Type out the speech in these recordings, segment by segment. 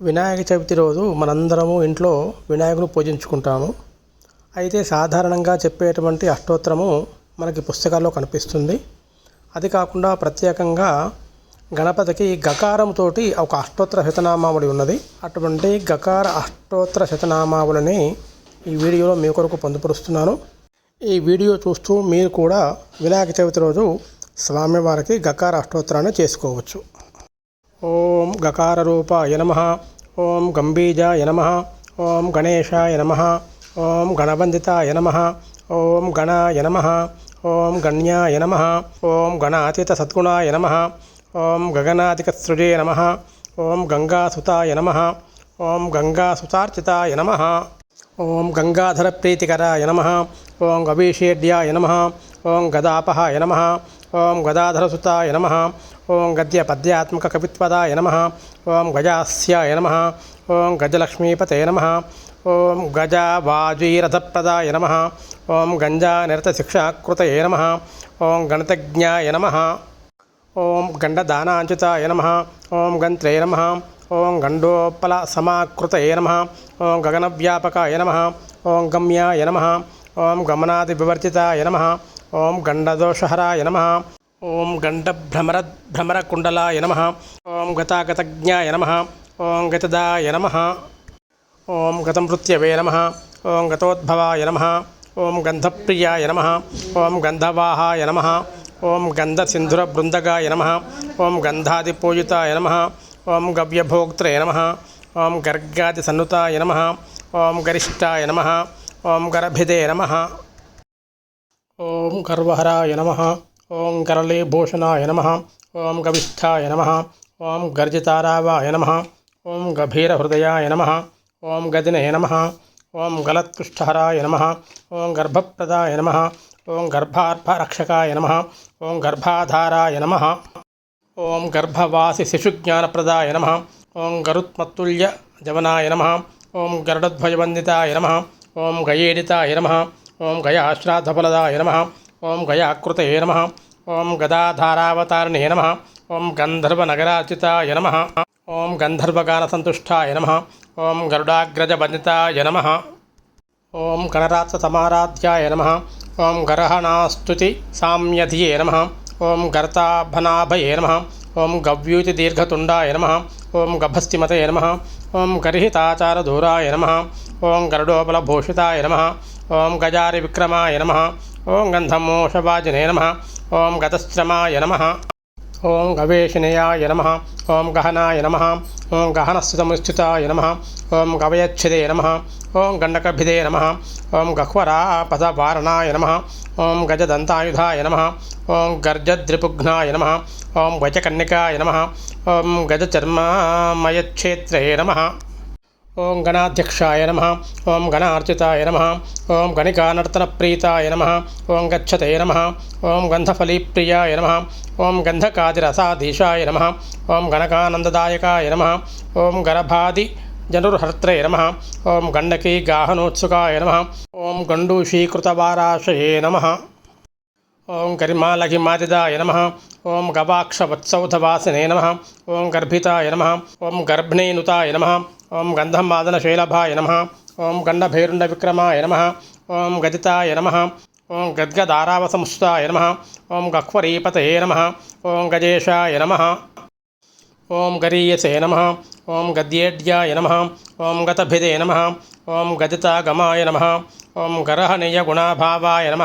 వినాయక చవితి రోజు మనందరము ఇంట్లో వినాయకుని పూజించుకుంటాము. అయితే సాధారణంగా చెప్పేటువంటి అష్టోత్తరము మనకి పుస్తకాల్లో కనిపిస్తుంది. అది కాకుండా ప్రత్యేకంగా గణపతికి గకారంతో ఒక అష్టోత్తర శతనామావళి ఉన్నది. అటువంటి గకార అష్టోత్తర శతనామావళిని ఈ వీడియోలో మీ కొరకు పొందుపరుస్తున్నాను. ఈ వీడియో చూస్తూ మీరు కూడా వినాయక చవితి రోజు స్వామివారికి గకార అష్టోత్తరాన్ని చేసుకోవచ్చు. ఓం గకార రూపాయ నమ ఓం గంభీజాయ నమ ఓం గణేశాయ నమ ఓం గణవందితాయ నమ ఓం గణాయ నమ ఓం గణ్యాయ నమ ఓం గణాతీత సద్గుణాయ నమ ఓం గగనాధికసృజే నమ ఓం గంగాసుతాయ నమ ఓం గంగాసుతార్చితాయ నమ ఓం గంగాధర ప్రీతికరాయ నమ ఓం గవీషేడ్యాయ నమ ఓం గదాపహాయ నమ ఓం గదాధరసుతాయ నమ ఓం గద్య పద్యాత్మక కవిత్వదాయ నమ ఓం గజాస్యాయ నమ ఓం గజలక్ష్మీపతే నమ ఓం గజవాజీరథప్రదాయ నమ ఓం గంజానిరతశిక్షాకృతయే నమ ఓం గణతజ్ఞాయ నమ ఓం గండదానాంచితాయ నమ ఓం గంత్రే నమ ఓం గండోపల సమాకృతయే నమ ఓం గగనవ్యాపకాయ నమ ఓం గమ్యాయ నమ ఓం గమనాది వివర్జితాయ నమ ఓం గండదోషహరాయ నమ ఓం గండభ్రమర భ్రమరకుండలాయ నమ ఓం గతాగతజ్ఞాయ నమ ఓం గతదాయ నమ ఓం గతమృత్యవే నమ ఓం గతోద్భవాయ నమ ఓం గంధప్రియాయ నమ ఓం గంధవాహాయ నమ ఓం గంధసింధుర బృందగాయ నమ ఓం గంధాదిపూజితాయ నమ ఓం గవ్యభోక్త్రయ నమ ఓం గర్గాదిసన్నుతాయ నమ ఓం గరిష్టాయ నమ ఓం గర్భిదే నమ ఓం గర్వహరాయ నమ ఓం కరళీభూషణాయ నమ ఓం గవిష్ఠాయ నమ ఓం గర్జితారావాయ నమ ఓం గభీరహృదయాయ నమ ఓం గదినే నమ ఓం గలత్పృష్ఠహరాయ నమ ఓం గర్భప్రదాయ నమ ఓం గర్భార్భరక్షకాయ నమ ఓం గర్భాధారాయ నమ ఓం గర్భవాసి శిశుజ్ఞానప్రదాయ నమ ఓం గరుత్మత్తుల్య జవనాయ నమ ఓం గరుడధ్వజవందితాయ నమ ఓం గయేడితాయ నమ ఓం గయాశ్రాద్ధఫలదాయ నమ ఓం గయాకృతయే నమ ఓం గదాధారావతారిణే నమ ఓం గంధర్వనగరార్చితాయ నమ ఓం గంధర్వగానసంతుష్టాయ నమ ఓం గరుడాగ్రజవందితాయ నమ ఓం గణరాత్రసమారాధ్యాయ నమ ఓం గర్హణాస్తుతి సామ్యధియే నమ ఓం గర్తాభనాభయే నమ ఓం గవ్యూతి దీర్ఘతుండాయ నమ ఓం గభస్తిమతయ నమ ఓం గర్హితాచారదూరాయ నమ ఓం గరుడోబలభూషితాయ నమ ఓం గజారి విక్రమాయ నమ ఓం గంధమోషవాజినే నమ ఓం గతశ్రమాయ నమ ఓం గవేషణయాయ నమ ఓం గహనాయ నమ ఓం గహనస్థితముస్థితాయ నమ ఓం గవయచ్ఛిదే నమ ఓం గండకభిదే నమ ఓం గహ్వరాపదవారణాయ నమ ఓం గజదంతాయుధాయ నమ ఓం గర్జద్రిపుఘ్నాయ నమ ఓం వచకన్నికాయ నమ ఓం గజచర్మామయక్షేత్రే నమ ఓం గణాధ్యక్షాయ నమ ఓం గణార్చితాయ నమ ఓం గణికానర్తనప్రీతాయ నమ ఓం గచ్చతే నమ ఓం గంధఫలీప్రియాయ నమ ఓం గంధకాదిరసాధీశాయ నమ ఓం గణకానందదాయకాయ నమ ఓం గరభాది జనుర్హర్త్రే నమ ఓం గండకీ గాహనోత్సుకాయ నమ ఓం గండూషీకృతవారాశయే నమ ఓం గరిమాలఘిమాదిదాయ నమ ఓం గవాక్షవత్సౌధవాసినే నమ ఓం గర్భితాయ నమ ఓం గర్భ్ణేనుతాయ నమ ఓం గంధమాదనశైలభాయ నమ ఓం గండభైరుండ విక్రమాయ నమ ఓం గదితాయ నమ ఓం గద్గదారావసంస్థాయ నమ ఓం గహ్వరీపతయే నమ ఓం గజేషాయ నమ ఓం గరీయసే నమ ఓం గద్యేడ్యాయ నమ ఓం గతభిదే నమ ఓం గదితాగమాయ నమ ఓం గరహనీయగుణాభావాయ నమ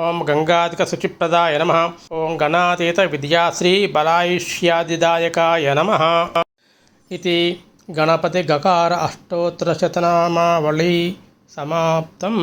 ఓం గంగాధికశుచిప్రదాయ నమ ఓం గణాతీత విద్యాశ్రీ బలాయుష్యాదిదాయకాయ నమ ఇది గణపతి గకార అష్టోత్తరశతనామావళి సమాప్తం.